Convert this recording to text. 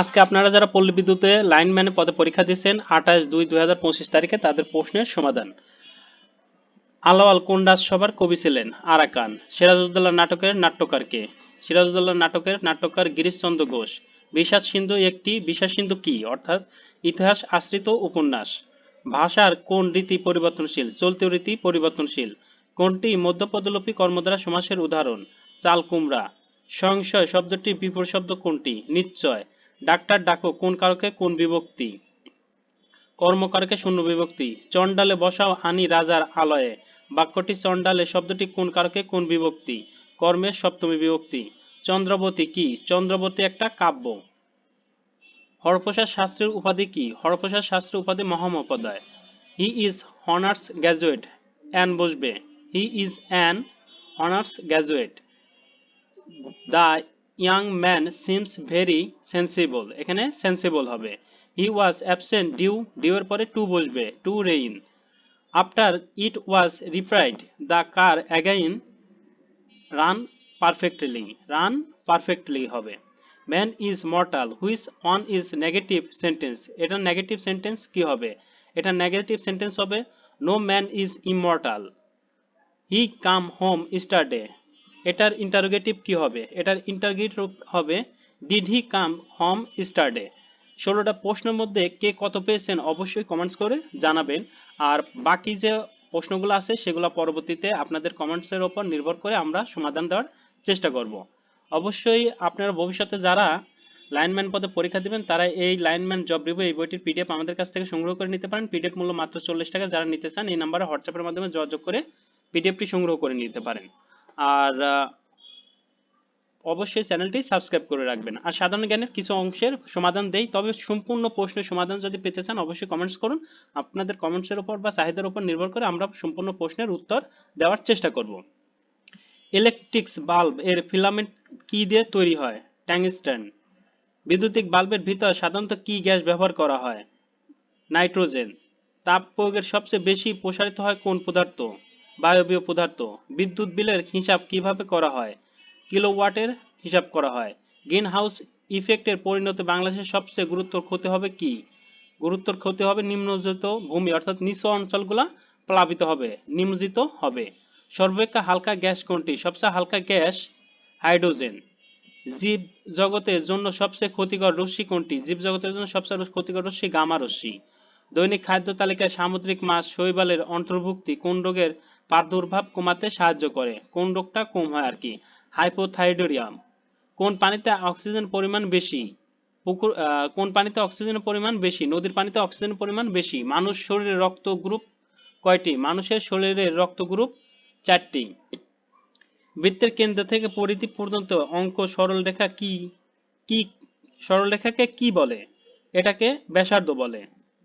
আজকে আপনারা যারা পল্লী বিদ্যুতে লাইনম্যানে পদে পরীক্ষা দিচ্ছেন আঠাশ দুই দুই হাজার পঁচিশ তারিখে তাদের প্রশ্নের সমাধান। আলাওয়াল কোন রাজসভার কবি ছিলেন? আরাকান। সিরাজউদ্দৌলা নাটকের নাট্যকার কে? সিরাজউদ্দৌলা নাটকের নাট্যকার গিরিশচন্দ্র ঘোষ। বিষাদ সিন্ধু একটি, বিষাদ সিন্ধু কি? অর্থাৎ ইতিহাস আশ্রিত উপন্যাস। ভাষার কোন রীতি পরিবর্তনশীল? চলতি রীতি পরিবর্তনশীল। কোনটি মধ্যপদলোপী কর্মদ্বারা সমাসের উদাহরণ? চাল কুমড়া। সংশয় শব্দটি বিপরীত শব্দ কোনটি? নিশ্চয়। ডাক্তার ডাকো, কোন কারকে? কোন বিভক্তি? কর্মকারকে শূন্য বিভক্তি। চণ্ডালে বসাও আনি রাজার আলয়ে। বাক্যটি চণ্ডালে শব্দটি কোন কারকে? কোন বিভক্তি? কর্মের সপ্তমী বিভক্তি। চন্দ্রবতী কি? চন্দ্রবতী একটা কাব্য। হরপ্রসাদ শাস্ত্রীর উপাধি কি? হরপ্রসাদ শাস্ত্রীর উপাধি মহামহোপাধ্যায়। He is honours graduate an বসবে। He is an honours graduate the young man seems very sensible এখানে সেন্সিবল হবে। He was absent due due এর পরে টু বসবে to rain after it was repaired the car again ran perfectly ran perfectly হবে। Man is mortal which on is negative sentence এটা negative sentence কি হবে? এটা নেগেটিভ সেন্টেন্স হবে no man is immortal he come home yesterday এটার interrogative কি হবে? এটার ইন্টারগেটিভ হবে ডিড হি কাম হোম স্টারডে ষোলোটা প্রশ্নের মধ্যে কে কত পেয়েছেন অবশ্যই কমেন্টস করে জানাবেন। আর বাকি যে প্রশ্নগুলো আছে, সেগুলো পরবর্তীতে আপনাদের কমেন্টসের ওপর নির্ভর করে আমরা সমাধান দেওয়ার চেষ্টা করব। অবশ্যই আপনারা ভবিষ্যতে যারা লাইনম্যান পদে পরীক্ষা দিবেন, তারা এই লাইনম্যান জব রিভিউ এই বইটির পিডিএফ আমাদের কাছ থেকে সংগ্রহ করে নিতে পারেন। পিডিএফ মূল্য মাত্র চল্লিশ টাকা। যারা নিতে চান, এই নাম্বারে হোয়াটসঅ্যাপের মাধ্যমে যোগাযোগ করে পিডিএফটি সংগ্রহ করে নিতে পারেন। আর অবশ্যই চ্যানেলটি সাবস্ক্রাইব করে রাখবেন। আর সাধারণ জ্ঞানের কিছু অংশের সমাধান দেই, তবে সম্পূর্ণ প্রশ্নের সমাধান যদি পেতে চান, অবশ্যই কমেন্টস করুন। আপনাদের কমেন্টসের উপর বা চাহিদার উপর নির্ভর করে আমরা সম্পূর্ণ প্রশ্নের উত্তর দেওয়ার চেষ্টা করব। ইলেকট্রিক্স বাল্ব এর ফিলামেন্ট কি দিয়ে তৈরি হয়? ট্যাংস্টেন বিদ্যুতিক বাল্বের ভিতর সাধারণত কি গ্যাস ব্যবহার করা হয়? নাইট্রোজেন তাপ প্রয়োগের সবচেয়ে বেশি প্রসারিত হয় কোন পদার্থ? বায়বীয় পদার্থ। বিদ্যুৎ বিলের হিসাব কীভাবে করা হয়? কিলোওয়াটের হিসাব করা হয়। গ্রিন হাউস ইফেক্টের পরিণতি বাংলাদেশের সবচেয়ে গুরুত্ব ক্ষতি হবে কি? গুরুত্বর ক্ষতি হবে নিম্নজিত ভূমি, অর্থাৎ নিচু অঞ্চলগুলা প্লাবিত হবে, নিমজ্জিত হবে। সর্বাপেক্ষা হালকা গ্যাস কোনটি? সবচেয়ে হালকা গ্যাস হাইড্রোজেন। জীব জগতের জন্য সবচেয়ে ক্ষতিকর রশ্মি কোনটি? জীব জগতের জন্য সবচেয়ে ক্ষতিকর রশ্মি গামা রশ্মি। দৈনিক খাদ্য তালিকায় সামুদ্রিক মাছ, শৈবালের অন্তর্ভুক্তি কোন রোগের প্রাদুর্ভাব কমাতে সাহায্য করে। কোন রোগটা কম হয় আর কি? হাইপোথাইডোরিয়াম কোন পানিতে অক্সিজেন পরিমাণ বেশি? পুকুর কোন পানিতে অক্সিজেনের পরিমাণ বেশি? নদীর পানিতে অক্সিজেনের পরিমাণ বেশি? মানুষ শরীরে রক্ত গ্রুপ কয়টি? মানুষের শরীরে রক্ত গ্রুপ চারটি। বৃত্তের কেন্দ্র থেকে পরিধি পর্যন্ত অঙ্ক সরলরেখা কি কি, সরলরেখাকে কি বলে? এটাকে ব্যাসার্ধ বলে।